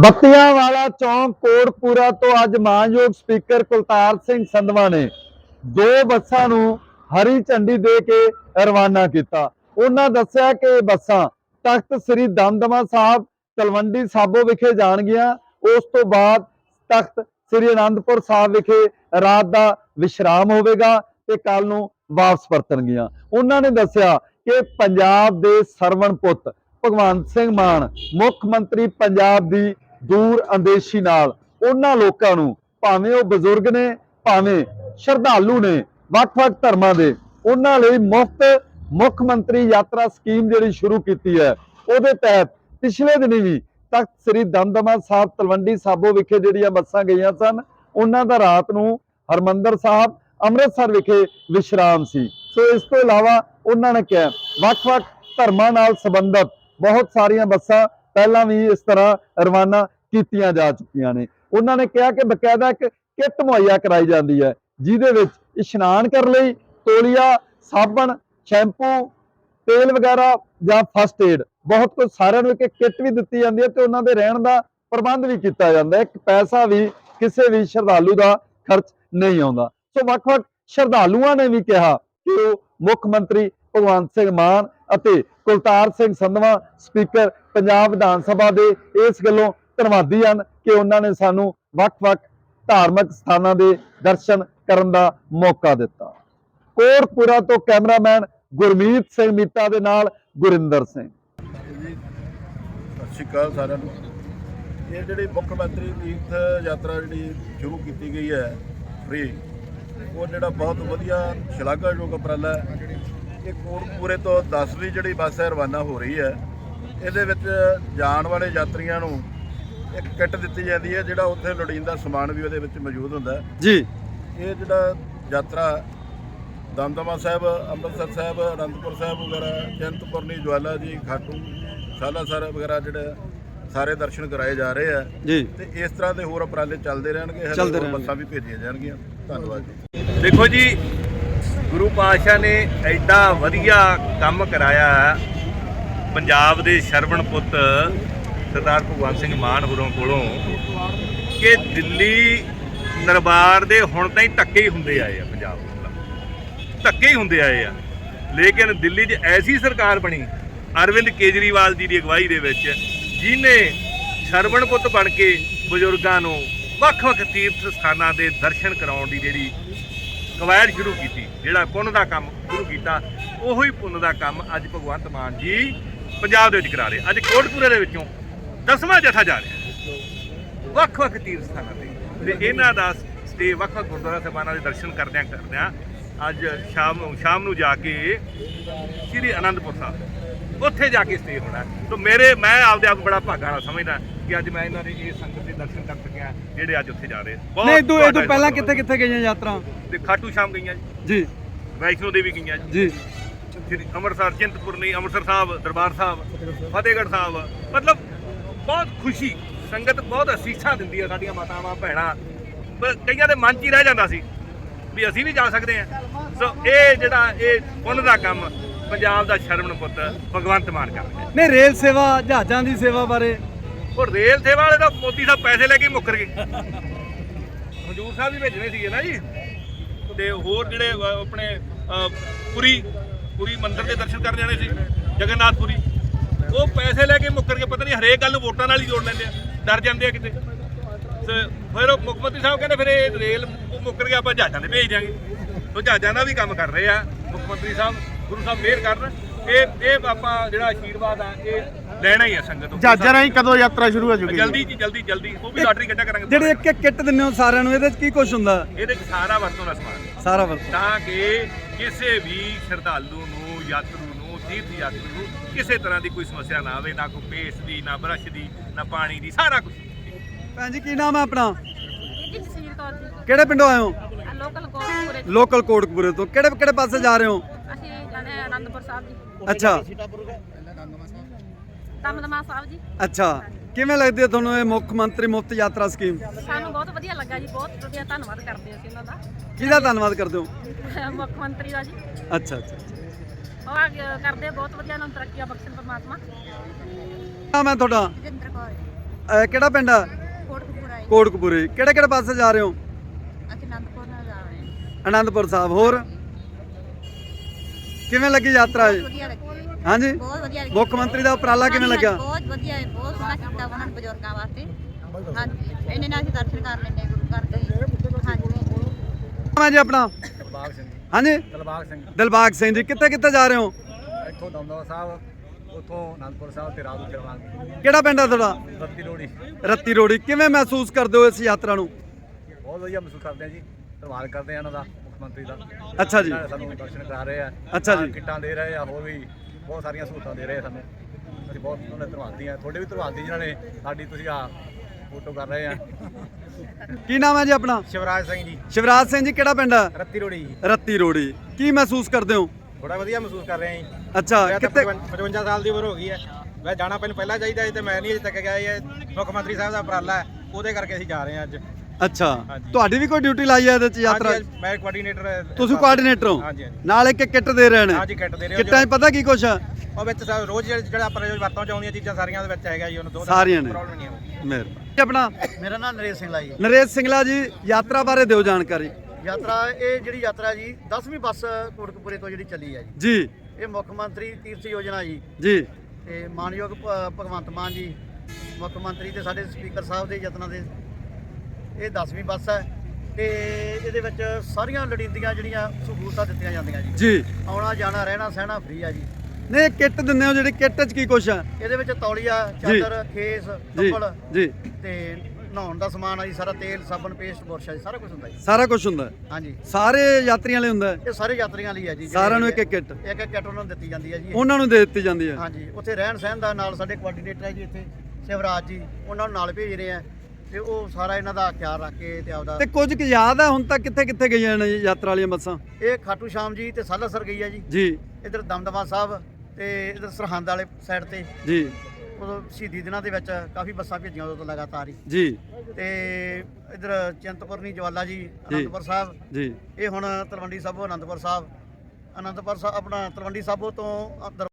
ਬੱਤੀਆਂ ਵਾਲਾ ਚੌਂਕ ਕੋਟਪੂਰਾ ਤੋਂ ਅੱਜ ਮਾਨਯੋਗ ਸਪੀਕਰ ਕੁਲਤਾਰ ਸਿੰਘ ਸੰਧਵਾ ਨੇ ਦੋ ਬੱਸਾਂ ਨੂੰ ਹਰੀ ਝੰਡੀ ਦੇ ਕੇ ਰਵਾਨਾ ਕੀਤਾ। ਉਹਨਾਂ ਦੱਸਿਆ ਕਿ ਇਹ ਬੱਸਾਂ ਤਖਤ ਸ੍ਰੀ ਦਮਦਮਾ ਸਾਹਿਬ, ਤਲਵੰਡੀ ਸਾਬੋ ਵਿਖੇ ਜਾਣਗੀਆਂ। ਉਸ ਤੋਂ ਬਾਅਦ ਤਖਤ ਸ੍ਰੀ ਅਨੰਦਪੁਰ ਸਾਹਿਬ ਵਿਖੇ ਰਾਤ ਦਾ ਵਿਸ਼ਰਾਮ ਹੋਵੇਗਾ ਤੇ ਕੱਲ ਨੂੰ ਵਾਪਸ ਪਰਤਣਗੀਆਂ। ਉਹਨਾਂ ਨੇ ਦੱਸਿਆ ਕਿ ਪੰਜਾਬ ਦੇ ਸਰਵਣ ਪੁੱਤ ਭਗਵੰਤ ਸਿੰਘ ਮਾਨ, ਮੁੱਖ ਮੰਤਰੀ ਪੰਜਾਬ ਦੀ ਦੂਰ ਅੰਦੇਸ਼ੀ ਨਾਲ ਉਹਨਾਂ ਲੋਕਾਂ ਨੂੰ, ਭਾਵੇਂ ਉਹ ਬਜ਼ੁਰਗ ਨੇ, ਭਾਵੇਂ ਸ਼ਰਧਾਲੂ ਨੇ, ਵੱਖ-ਵੱਖ ਧਰਮਾਂ ਦੇ, ਉਹਨਾਂ ਲਈ ਮੁਫਤ ਮੁੱਖ ਮੰਤਰੀ ਯਾਤਰਾ ਸਕੀਮ ਜਿਹੜੀ ਸ਼ੁਰੂ ਕੀਤੀ ਹੈ, ਉਹਦੇ ਤਹਿਤ ਪਿਛਲੇ ਦਿਨੀ ਵੀ ਤਖਤ ਸ੍ਰੀ ਦਮਦਮਾ ਸਾਹਿਬ, ਤਲਵੰਡੀ ਸਾਬੋ ਵਿਖੇ ਜਿਹੜੀਆਂ ਬੱਸਾਂ ਗਈਆਂ ਸਨ, ਉਹਨਾਂ ਦਾ ਰਾਤ ਨੂੰ ਹਰਮੰਦਰ ਸਾਹਿਬ, ਅੰਮ੍ਰਿਤਸਰ ਵਿਖੇ ਵਿਸ਼ਰਾਮ ਸੀ। ਸੋ ਇਸ ਤੋਂ ਇਲਾਵਾ ਉਹਨਾਂ ਨੇ ਕਿਹਾ, ਵੱਖ-ਵੱਖ ਧਰਮਾਂ ਨਾਲ ਸੰਬੰਧਿਤ ਬਹੁਤ ਸਾਰੀਆਂ ਬੱਸਾਂ ਪਹਿਲਾਂ ਵੀ ਇਸ ਤਰ੍ਹਾਂ ਰਵਾਨਾ ਕੀਤੀਆਂ ਜਾ ਚੁੱਕੀਆਂ ਨੇ। ਉਹਨਾਂ ਨੇ ਕਿਹਾ ਕਿ ਬਕਾਇਦਾ ਇੱਕ ਕਿੱਟ ਮੁਹੱਈਆ ਕਰਾਈ ਜਾਂਦੀ ਹੈ, ਜਿਹਦੇ ਵਿੱਚ ਇਸ਼ਨਾਨ ਕਰਨ ਲਈ ਤੋਲੀਆ, ਸਾਬਣ, ਸ਼ੈਂਪੂ, ਤੇਲ ਵਗੈਰਾ ਜਾਂ ਫਸਟ ਏਡ ਬਹੁਤ ਕੁਝ ਸਾਰਿਆਂ ਨੂੰ ਇੱਕ ਕਿੱਟ ਵੀ ਦਿੱਤੀ ਜਾਂਦੀ ਹੈ ਤੇ ਉਹਨਾਂ ਦੇ ਰਹਿਣ ਦਾ ਪ੍ਰਬੰਧ ਵੀ ਕੀਤਾ ਜਾਂਦਾ ਹੈ। ਇੱਕ ਪੈਸਾ ਵੀ ਕਿਸੇ ਵੀ ਸ਼ਰਧਾਲੂ ਦਾ ਖਰਚ ਨਹੀਂ ਆਉਂਦਾ। ਸੋ ਵੱਖ-ਵੱਖ ਸ਼ਰਧਾਲੂਆਂ ਨੇ ਵੀ ਕਿਹਾ ਕਿ ਉਹ ਮੁੱਖ ਮੰਤਰੀ ਭਗਵੰਤ ਸਿੰਘ ਮਾਨ ਅਤੇ ਕੁਲਤਾਰ ਸਿੰਘ ਸੰਧਵਾ, ਸਪੀਕਰ ਪੰਜਾਬ ਵਿਧਾਨ ਸਭਾ ਦੇ ਇਸ ਗੱਲੋਂ ਧੰਨਵਾਦੀ ਹਨ ਕਿ ਉਹਨਾਂ ਨੇ ਸਾਨੂੰ ਵੱਖ-ਵੱਖ ਧਾਰਮਿਕ ਸਥਾਨਾਂ ਦੇ ਦਰਸ਼ਨ ਕਰਨ ਦਾ ਮੌਕਾ ਦਿੱਤਾ। ਕੋਟਪੁਰਾ ਤੋਂ ਕੈਮਰਾਮੈਨ ਗੁਰਮੀਤ ਸਿੰਘ ਮੀਤਾ ਦੇ ਨਾਲ ਗੁਰਿੰਦਰ ਸਿੰਘ। ਸਤਿ ਸ਼੍ਰੀ ਅਕਾਲ ਸਾਰਿਆਂ ਨੂੰ। ਇਹ ਜਿਹੜੀ ਮੁੱਖ ਮੰਤਰੀ ਤੀਰਥ ਯਾਤਰਾ ਜਿਹੜੀ ਸ਼ੁਰੂ ਕੀਤੀ ਗਈ ਹੈ ਫ੍ਰੀ ਉਹ ਜਿਹੜਾ ਬਹੁਤ ਵਧੀਆ ਸ਼ਲਾਘਾਯੋਗ ਉਪਰਾਲਾ ਹੈ ਇਹ ਕੋਟਪੂਰੇ ਤੋਂ 10ਵੀਂ ਜਿਹੜੀ ਬੱਸ ਹੈ ਰਵਾਨਾ ਹੋ ਰਹੀ ਹੈ। ਇਹਦੇ ਵਿੱਚ ਜਾਣ ਵਾਲੇ ਯਾਤਰੀਆਂ ਨੂੰ ਇੱਕ ਕਿੱਟ ਦਿੱਤੀ ਜਾਂਦੀ ਹੈ ਜਿਹੜਾ ਉੱਥੇ ਲੋੜੀਂਦਾ ਸਮਾਨ ਵੀ ਉਹਦੇ ਵਿੱਚ ਮੌਜੂਦ ਹੁੰਦਾ ਹੈ। ਜੀ। ਇਹ ਜਿਹੜਾ ਯਾਤਰਾ ਦਮਦਮਾ ਸਾਹਿਬ ਅੰਮ੍ਰਿਤਸਰ ਸਾਹਿਬ ਅਨੰਦਪੁਰ ਸਾਹਿਬ ਵਗੈਰਾ ਚਿੰਤਪੁਰਨੀ ਜਵਾਲਾ ਜੀ ਖਾਟੂ ਸਾਲਾਸਰ ਵਗੈਰਾ ਜਿਹੜੇ ਸਾਰੇ ਦਰਸ਼ਨ ਕਰਾਏ ਜਾ ਰਹੇ ਆ ਜੀ। ਤੇ ਇਸ ਤਰ੍ਹਾਂ ਦੇ ਹੋਰ ਉਪਰਾਲੇ ਚੱਲਦੇ ਰਹਿਣਗੇ ਹੋਰ। ਬੱਸਾਂ ਵੀ ਭੇਜੀਆਂ ਜਾਣਗੀਆਂ। ਧੰਨਵਾਦ ਜੀ। ਦੇਖੋ ਜੀ ਗੁਰੂ ਪਾਤਸ਼ਾਹ ਨੇ ਐਡਾ ਵਧੀਆ ਕੰਮ ਕਰਾਇਆ ਪੰਜਾਬ ਦੇ ਸ਼ਰਵਣ ਪੁੱਤ ਸਰਦਾਰ ਭਗਵੰਤ ਸਿੰਘ ਮਾਨ ਹੋਰਾਂ ਕੋਲੋਂ ਕਿ ਦਿੱਲੀ ਦਰਬਾਰ ਦੇ ਹੁਣ ਤਾਈਂ ਧੱਕੇ ਹੀ ਹੁੰਦੇ ਆਏ ਆ ਪੰਜਾਬ ਨਾਲ ਧੱਕੇ ਹੀ ਹੁੰਦੇ ਆਏ ਆ। ਲੇਕਿਨ ਦਿੱਲੀ 'ਚ ਐਸੀ ਸਰਕਾਰ ਬਣੀ, ਅਰਵਿੰਦ ਕੇਜਰੀਵਾਲ ਜੀ ਦੀ ਅਗਵਾਈ ਦੇ ਵਿੱਚ ਜਿਨੇ ਸ਼ਰਵਣ ਪੁੱਤ ਬਣ ਕੇ ਬਜ਼ੁਰਗਾਂ ਨੂੰ ਵੱਖ-ਵੱਖ ਤੀਰਥ ਸਥਾਨਾਂ ਦੇ ਦਰਸ਼ਨ ਕਰਾਉਣ ਦੀ ਜਿਹੜੀ ਕਵਾਇਦ ਸ਼ੁਰੂ ਕੀਤੀ, ਜਿਹੜਾ ਪੁੰਨ ਦਾ ਕੰਮ ਸ਼ੁਰੂ ਕੀਤਾ, ਉਹੋ ਹੀ ਪੁੰਨ ਦਾ ਕੰਮ ਅੱਜ ਭਗਵੰਤ ਮਾਨ ਜੀ ਪੰਜਾਬ ਦੇ ਵਿੱਚ ਕਰਾ ਰਹੇ। ਅੱਜ ਕੋਟਪੁਰੇ ਦੇ ਵਿੱਚੋਂ ਦਸਵਾਂ ਜਥਾ ਜਾ ਰਿਹਾ ਵੱਖ-ਵੱਖ ਤੀਰਥ ਸਥਾਨਾਂ ਤੇ। ਤੇ ਇਹਨਾਂ ਦਾ ਸਟੇ, ਵੱਖ-ਵੱਖ ਗੁਰਦੁਆਰਾ ਸਾਹਿਬਾਨਾਂ ਦੇ ਦਰਸ਼ਨ ਕਰਦਿਆਂ ਕਰਦਿਆਂ ਅੱਜ ਸ਼ਾਮ ਨੂੰ ਸ਼ਾਮ ਨੂੰ ਜਾ ਕੇ ਸ੍ਰੀ ਅਨੰਦਪੁਰ ਸਾਹਿਬ, ਉੱਥੇ ਜਾ ਕੇ ਸਟੇ ਹੋਣਾ। ਤਾਂ ਮੇਰੇ, ਮੈਂ ਆਪਦੇ ਆਪ ਨੂੰ ਬੜਾ ਭਾਗਾ ਨਾਲ ਸਮਝਦਾ। ਕਿ ਅੱਜ ਮੈਂ ਇਹਨਾਂ ਦੇ ਇਹ ਸੰਗਤ ਦੇ ਦਰਸ਼ਨ ਕਰ ਸਕਿਆ ਜਿਹੜੇ ਅੱਜ ਉੱਥੇ ਜਾ ਰਹੇ ਨਹੀਂ ਤੂੰ ਇਹ ਤੋਂ ਪਹਿਲਾਂ। ਕਿੱਥੇ ਕਿੱਥੇ ਗਈਆਂ ਯਾਤਰਾ? ਤੇ ਖਾਟੂ ਸ਼ਾਮ ਗਈਆਂ ਜੀ। ਜੀ। ਵੈਸ਼ਨੋ ਦੇਵੀ ਗਈਆਂ ਜੀ। ਜੀ। ਸ੍ਰੀ ਅੰਮ੍ਰਿਤਸਰ ਚਿੰਤਪੁਰਨੀ ਅੰਮ੍ਰਿਤਸਰ ਸਾਹਿਬ ਦਰਬਾਰ ਸਾਹਿਬ ਫਤਿਹਗੜ੍ਹ ਸਾਹਿਬ। ਮਤਲਬ ਬਹੁਤ ਖੁਸ਼ੀ। ਸੰਗਤ ਬਹੁਤ ਅਸੀਸਾਂ ਦਿੰਦੀ ਹੈ ਸਾਡੀਆਂ ਮਾਤਾਵਾਂ ਭੈਣਾਂ। ਕਈਆਂ ਦੇ ਮਨ 'ਚ ਹੀ ਰਹਿ ਜਾਂਦਾ ਸੀ ਵੀ ਅਸੀਂ ਵੀ ਜਾ ਸਕਦੇ ਹਾਂ ਸੋ ਇਹ ਜਿਹੜਾ ਇਹ ਪੁੰਨ ਦਾ ਕੰਮ ਪੰਜਾਬ ਦਾ ਸ਼ਰਮਨ ਪੁੱਤ ਭਗਵੰਤ ਮਾਨ ਕਰ ਰਿਹਾ ਨਹੀਂ ਰੇਲ ਸੇਵਾ ਜਹਾਜ਼ਾਂ ਦੀ ਸੇਵਾ ਬਾਰੇ ਉਹ ਰੇਲ ਸੇਵਾ ਵਾਲੇ ਤਾਂ ਮੋਦੀ ਸਾਹਿਬ ਪੈਸੇ ਲੈ ਕੇ ਹੀ ਮੁੱਕਰ ਗਏ। ਹਜੂਰ ਸਾਹਿਬ ਵੀ ਭੇਜਣੇ ਸੀਗੇ ਨਾ ਜੀ। ਤੇ ਹੋਰ ਜਿਹੜੇ ਅ, ਆਪਣੇ ਅ, ਪੁਰੀ ਪੁਰੀ ਮੰਦਿਰ ਦੇ ਦਰਸ਼ਨ ਕਰਨ ਜਾਣੇ ਸੀ ਜਗਨਨਾਥ ਪੁਰੀ ਉਹ ਪੈਸੇ ਲੈ ਕੇ ਮੁੱਕਰ ਕੇ ਪਤਾ ਨਹੀਂ ਹਰੇਕ ਗੱਲ ਨੂੰ ਵੋਟਾਂ ਨਾਲ ਹੀ ਜੋੜ ਲੈਂਦੇ ਆ ਡਰ ਜਾਂਦੇ ਆ ਕਿਤੇ। ਤੇ ਫਿਰ ਉਹ ਮੁੱਖ ਮੰਤਰੀ ਸਾਹਿਬ ਕਹਿੰਦੇ ਫਿਰ ਇਹ ਰੇਲ ਉਹ ਮੁੱਕਰ ਗਿਆ ਆਪਾਂ ਜਹਾਜ਼ਾਂ ਤੇ ਭੇਜ ਦਿਆਂਗੇ। ਉਹ ਜਹਾਜ਼ਾਂ ਦਾ ਵੀ ਕੰਮ ਕਰ ਰਹੇ ਆ ਮੁੱਖ ਮੰਤਰੀ ਸਾਹਿਬ ਗੁਰੂ ਸਾਹਿਬ ਮਿਹਰ ਕਰਨ। ਇਹ ਇਹ ਆਪਾਂ ਜਿਹੜਾ ਆਸ਼ੀਰਵਾਦ ਆ ਇਹ ਲੈਣਾ ਹੀ ਆ ਸੰਗਤ ਤੋਂ ਜਹਾਜ਼ਾਂ ਰਾਹੀਂ ਕਦੋਂ ਯਾਤਰਾ ਸ਼ੁਰੂ ਹੋ ਜੂਗੀ? ਜਲਦੀ ਜੀ ਜਲਦੀ ਜਲਦੀ। ਉਹ ਵੀ ਲਾਟਰੀ ਕੱਢਿਆ ਕਰਾਂਗੇ? ਜਿਹੜੇ ਇੱਕ ਇੱਕ ਕਿੱਟ ਦਿੰਦੇ ਹੋ ਸਾਰਿਆਂ ਨੂੰ ਇਹਦੇ 'ਚ ਕੀ ਕੁਝ ਹੁੰਦਾ? ਇਹਦੇ ਚ ਸਾਰਾ ਵਰਤੋਂ ਦਾ ਸਮਾਨ। ਸਾਰਾ ਵਰ ਤਾਂ ਕਿ ਕਿਸੇ ਵੀ ਸ਼ਰਧਾਲੂ ਨੂੰ ਯਾਤਰੂ ਨੂੰ ਤੀਰਥ ਯਾਤਰੂ ਨੂੰ ਕਿਸੇ ਤਰ੍ਹਾਂ ਦੀ ਕੋਈ ਸਮੱਸਿਆ ਨਾ ਆਵੇ ਨਾ ਕੋਈ ਪੇਸ ਦੀ ਨਾ ਬਰਸ਼ ਦੀ ਨਾ ਪਾਣੀ ਦੀ ਸਾਰਾ ਕੁਝ ਭੈਣ ਜੀ ਕੀ ਨਾਮ ਹੈ ਆਪਣਾ? ਕਿਹੜੇ ਪਿੰਡੋਂ ਆਏ ਹੋ? ਆ ਲੋਕਲ ਕੋਟਪੁਰੇ ਲੋਕਲ ਕੋਟਕਪੂਰੇ ਤੋਂ। ਕਿਹੜੇ ਕਿਹੜੇ ਪਾਸੇ ਜਾ ਰਹੇ ਹੋ? ਆਨੰਦਪੁਰ ਸਾਹਿਬ ਜੀ। ਅੱਛਾ। ਦਮਦਮਾ ਸਾਹਿਬ ਜੀ। ਅੱਛਾ। ਕਿਵੇਂ ਲੱਗਦੀ ਹੈ ਤੁਹਾਨੂੰ ਇਹ ਮੁੱਖ ਮੰਤਰੀ ਮੁਫਤ ਯਾਤਰਾ ਸਕੀਮ? ਸਾਨੂੰ ਬਹੁਤ ਵਧੀਆ ਲੱਗਾ ਜੀ ਬਹੁਤ ਵਧੀਆ ਧੰਨਵਾਦ ਕਰਦੇ ਅਸੀਂ ਉਹਨਾਂ ਕਿਹਦਾ ਧੰਨਵਾਦ ਕਰਦੇ ਹੋ? ਦਾ ਮੁੱਖ ਮੰਤਰੀ ਦਾ ਜੀ। ਅੱਛਾ ਅੱਛਾ ਉਹ ਆ ਕਰਦੇ ਬਹੁਤ ਵਧੀਆ ਉਹਨਾਂ ਨੂੰ ਤਰੱਕੀਆਂ ਬਖਸ਼ਣ ਪਰਮਾਤਮਾ। ਨਾਮ ਹੈ ਤੁਹਾਡਾ? ਜਿੰਦਰ ਕੌਰ। ਅਹ ਕਿਹੜਾ ਪਿੰਡ ਆ? ਕੋਟਕਪੂਰਾ ਜੀ। ਕੋਟਕਪੂਰੇ। ਕਿਹੜੇ ਕਿਹੜੇ ਪਾਸੇ ਜਾ ਰਹੇ ਹੋ? ਅਸੀਂ ਅਨੰਦਪੁਰ ਨਾਲ ਜਾ ਰਹੇ ਹਾਂ। ਅਨੰਦਪੁਰ ਸਾਹਿਬ। ਹੋਰ? ਕਿਵੇਂ ਲੱਗੀ ਯਾਤਰਾ ਜੀ ਵਧੀਆ ਲੱਗੀ। ਜੀ। ਹਾਂਜੀ? ਬਹੁਤ ਵਧੀਆ ਲੱਗੀ। ਮੁੱਖ ਮੰਤਰੀ ਦਾ ਉਪਰਾਲਾ ਕਿਵੇਂ ਹਾਂਜੀ, ਲੱਗਾ ਬਹੁਤ ਵਧੀਆ ਹੈ ਬਹੁਤ ਸੋਹਣਾ ਕੀਤਾ ਉਹਨਾਂ ਨੇ ਬਜ਼ੁਰਗਾਂ ਵਾਸਤੇ। ਹਾਂਜੀ ਇਹਨੇ ਨਾਲ ਅਸੀਂ ਦਰਸ਼ਨ ਕਰ ਲੈਂਦੇ ਗੁਰੂ ਘਰ ਦੇ ਹਾਂਜੀ ਨਾਮ ਹੈ ਜੀ ਆਪਣਾ? ਦਿਲਬਾਗ ਸਿੰਘ ਹਾਂਜੀ? ਦਿਲਬਾਗ ਸਿੰਘ। ਦਿਲਬਾਗ ਸਿੰਘ ਜੀ ਕਿੱਥੇ ਕਿੱਥੇ ਜਾ ਰਹੇ ਹੋ? ਇੱਥੋਂ ਦਮਦਮਾ ਸਾਹਿਬ ਉੱਥੋਂ ਅਨੰਦਪੁਰ ਸਾਹਿਬ ਤੇ ਰਾਜੂ ਚਰਵਾਨ ਕਿਹੜਾ ਪਿੰਡ ਆ ਤੁਹਾਡਾ? ਰੱਤੀ ਰੋੜੀ ਰੱਤੀ ਰੋੜੀ ਕਿਵੇਂ ਮਹਿਸੂਸ ਕਰਦੇ ਹੋ ਇਸ ਯਾਤਰਾ ਨੂੰ? ਬਹੁਤ ਵਧੀਆ ਮਹਿਸੂਸ ਕਰਦੇ ਆ ਜੀ। ਧੰਨਵਾਦ ਕਰਦੇ ਆ ਇਹਨਾਂ ਦਾ ਮੁੱਖ ਮੰਤਰੀ ਦਾ। ਅੱਛਾ ਜੀ। ਇਹਨਾਂ ਨੇ ਸਾਨੂੰ ਦਰਸ਼ਨ ਕਰਾ ਰਹੇ ਆ। ਅੱਛਾ ਜੀ। ਕਿੱਟਾਂ ਦੇ ਰਹੇ ਆ ਹੋਰ ਵੀ ਬਹੁਤ ਸਾਰੀਆਂ ਸਹੂਲਤਾਂ ਦੇ ਰਹੇ ਆ ਸਾਨੂੰ। ਅਸੀਂ ਬਹੁਤ ਉਹਨਾਂ ਦੇ ਧੰਨਵਾਦੀ ਆ ਤੁਹਾਡੇ ਵੀ ਧੰਨਵਾਦੀ ਜਿਨ੍ਹਾਂ ਨੇ ਸਾਡੀ ਤੁਸੀਂ ਆ ਫੋਟੋ ਕਰ ਰਹੇ ਆ। ਕੀ ਨਾਮ ਹੈ ਜੀ ਆਪਣਾ? ਸ਼ਿਵਰਾਜ ਸਿੰਘ ਜੀ। ਸ਼ਿਵਰਾਜ ਸਿੰਘ ਜੀ ਕਿਹੜਾ ਪਿੰਡ ਆ ਰੱਤੀ ਰੋੜੀ ਜੀ। ਰੱਤੀ ਰੋੜੀ। ਕੀ ਮਹਿਸੂਸ ਕਰਦੇ ਹੋ? ਬੜਾ ਵਧੀਆ ਮਹਿਸੂਸ ਕਰ ਰਹੇ ਆ ਜੀ। ਅੱਛਾ ਮੈਂ ਤਾਂ ਕਿੱਥੇ 55 ਸਾਲ ਦੀ ਉਮਰ ਹੋ ਗਈ ਹੈ। ਮੈਂ ਜਾਣਾ ਪੈਨ ਪਹਿਲਾਂ ਚਾਹੀਦਾ ਸੀ ਤੇ ਮੈਂ ਨਹੀਂ ਅਜੇ ਤੱਕ ਗਿਆ ਇਹ ਮੁੱਖ ਮੰਤਰੀ ਸਾਹਿਬ ਦਾ ਉਪਰਾਲਾ ਹੈ। ਉਹਦੇ ਕਰਕੇ ਅਸੀਂ ਜਾ ਰਹੇ ਹਾਂ ਅੱਜ। ਅੱਛਾ। ਹਾਂਜੀ। ਤੁਹਾਡੀ ਵੀ ਕੋਈ ਡਿਊਟੀ ਲਾਈ ਹੈ ਇਹਦੇ ਚ ਯਾਤਰਾ? ਹਾਂਜੀ, ਮੈਂ ਕੋਆਰਡੀਨੇਟਰ ਤੁਸੀਂ ਕੋਆਰਡੀਨੇਟਰ ਹੋ? ਹਾਂਜੀ ਹਾਂਜੀ। ਨਾਲ ਇੱਕ ਕਿੱਟ ਦੇ ਰਹੇ ਨੇ? ਹਾਂਜੀ ਕਿੱਟ ਦੇ ਰਹੇ ਹੋ ਕਿੱਟਾਂ 'ਚ ਪਤਾ ਕੀ ਕੁਛ ਆ? ਉਹ ਵਿੱਚ ਸਾ- ਰੋਜ਼ ਜਿਹੜਾ ਜਿਹੜਾ ਆਪਾਂ ਰੋਜ਼ ਵਰਤੋਂ ਚ ਆਉਂਦੀਆਂ ਚੀਜ਼ਾਂ ਸਾਰੀਆਂ ਦੇ ਵਿੱਚ ਹੈਗਾ ਜੀ ਉਹਨੂੰ ਦੋ ਸਾਰੀਆਂ ਨੇ। ਪ੍ਰੋਬਲਮ ਨਹੀਂ ਹੈ ਆਪਣਾ? ਮੇਰਾ ਨਾਮ ਨਰੇਸ਼ ਸਿੰਘ ਲਾ ਜੀ ਨਰੇਸ਼ ਸਿੰਘਲਾ ਜੀ ਯਾਤਰਾ ਬਾਰੇ ਦਿਓ ਜਾਣਕਾਰੀ। ਯਾਤਰਾ ਇਹ ਜਿਹੜੀ ਯਾਤਰਾ ਜੀ 10ਵੀਂ ਬੱਸ ਕੋਟਕਪੂਰੇ ਤੋਂ ਜਿਹੜੀ ਚੱਲੀ ਹੈ ਜੀ। ਜੀ। ਇਹ ਮੁੱਖ ਮੰਤਰੀ ਤੀਰਥ ਯੋਜਨਾ ਜੀ। ਜੀ। ਤੇ ਮਾਨਯੋਗ ਭਗਵੰਤ ਮਾਨ ਜੀ ਮੁੱਖ ਮੰਤਰੀ ਤੇ ਸਾਡੇ ਸਪੀਕਰ ਸਾਹਿਬ ਦੇ ਯਤਨਾਂ ਦੇ ਇਹ 10ਵੀਂ ਬੱਸ ਹੈ ਤੇ ਇਹਦੇ ਵਿੱਚ ਸਾਰੀਆਂ ਲੋੜੀਂਦੀਆਂ ਜਿਹੜੀਆਂ ਸਹੂਲਤਾਂ ਦਿੱਤੀਆਂ ਜਾਂਦੀਆਂ ਜੀ। ਜੀ। ਆਉਣਾ ਜਾਣਾ ਰਹਿਣਾ ਸਹਿਣਾ ਫ੍ਰੀ ਆ ਜੀ। ਇਹ ਕਿੱਟ ਦਿੰਦੇ ਹੋ ਜਿਹੜੀ ਕਿੱਟ 'ਚ ਕੀ ਕੁਛ ਆ? ਇਹਦੇ ਵਿੱਚ ਤੌਲੀਆ ਚਾਦਰ ਖੇਸ ਜੀ ਕੰਬਲ ਜੀ। ਤੇ ਨਹਾਉਣ ਦਾ ਸਮਾਨ ਆ ਜੀ ਸਾਰਾ ਤੇਲ ਸਾਬਣ ਪੇਸਟ ਬੁਰਸ਼ ਆ ਜੀ ਸਾਰਾ ਕੁਝ ਹੁੰਦਾ ਜੀ। ਸਾਰਾ ਕੁਝ ਹੁੰਦਾ। ਹੈ। ਹਾਂਜੀ। ਸਾਰੇ ਯਾਤਰੀਆਂ ਲਈ ਹੁੰਦਾ? ਹੈ। ਇਹ ਸਾਰੇ ਯਾਤਰੀਆਂ ਲਈ ਹੈ ਜੀ। ਸਾਰਿਆਂ ਨੂੰ ਇੱਕ ਇੱਕ ਕਿੱਟ? ਇੱਕ ਇੱਕ ਕਿੱਟ ਉਹਨਾਂ ਨੂੰ ਦਿੱਤੀ ਜਾਂਦੀ ਹੈ ਜੀ। ਉਹਨਾਂ ਨੂੰ ਦੇ ਦਿੱਤੀ ਜਾਂਦੀ ਹੈ ਹਾਂਜੀ। ਉੱਥੇ ਰਹਿਣ ਸਹਿਣ ਦਾ ਨਾਲ ਸਾਡੇ ਕੋਆਰਡੀਨੇਟਰ ਹੈ ਜੀ ਇੱਥੇ ਸ਼ਿਵਰਾਜ ਜੀ ਉਹਨਾਂ ਨੂੰ ਨਾਲ ਭੇਜ ਰਹੇ ਆ। ਤੇ ਉਹ ਸਾਰਾ ਇਹਨਾਂ ਦਾ ਖਿਆਲ ਰੱਖ ਕੇ ਤੇ ਆਪਦਾ ਤੇ ਕੁਝ ਕੁ ਯਾਦ ਹੈ ਹੁਣ ਤੱਕ ਕਿੱਥੇ ਕਿੱਥੇ ਗਈਆਂ ਨੇ ਜੀ ਯਾਤਰਾ ਵਾਲੀਆਂ ਬੱਸਾਂ? ਇਹ ਖਾਟੂ ਸ਼ਾਮ ਜੀ ਤੇ ਸਾਲਾਸਰ ਗਈ ਹੈ ਜੀ। ਜੀ। ਇਧਰ ਦਮਦਮਾ ਸਾਹਿਬ ਤੇ ਇਧਰ ਸਰਹੰਦ ਵਾਲੇ ਸਾਈਡ ਤੇ। ਜੀ। ਉਦੋਂ ਸ਼ਹੀਦੀ ਦਿਨਾਂ ਦੇ ਵਿੱਚ ਕਾਫੀ ਬੱਸਾਂ ਭੇਜੀਆਂ ਉਦੋਂ ਤੋਂ ਲਗਾਤਾਰ ਹੀ। ਜੀ। ਤੇ ਇਧਰ ਚਿੰਤਪੁਰਨੀ ਜਵਾਲਾ ਜੀ ਅਨੰਦਪੁਰ ਸਾਹਿਬ। ਜੀ। ਇਹ ਹੁਣ ਤਲਵੰਡੀ ਸਾਬੋ ਅਨੰਦਪੁਰ ਸਾਹਿਬ। ਅਨੰਦਪੁਰ ਸਾਹਿਬ ਆਪਣਾ ਤਲਵੰਡੀ ਸਾਬੋ ਤੋਂ ਦਰ-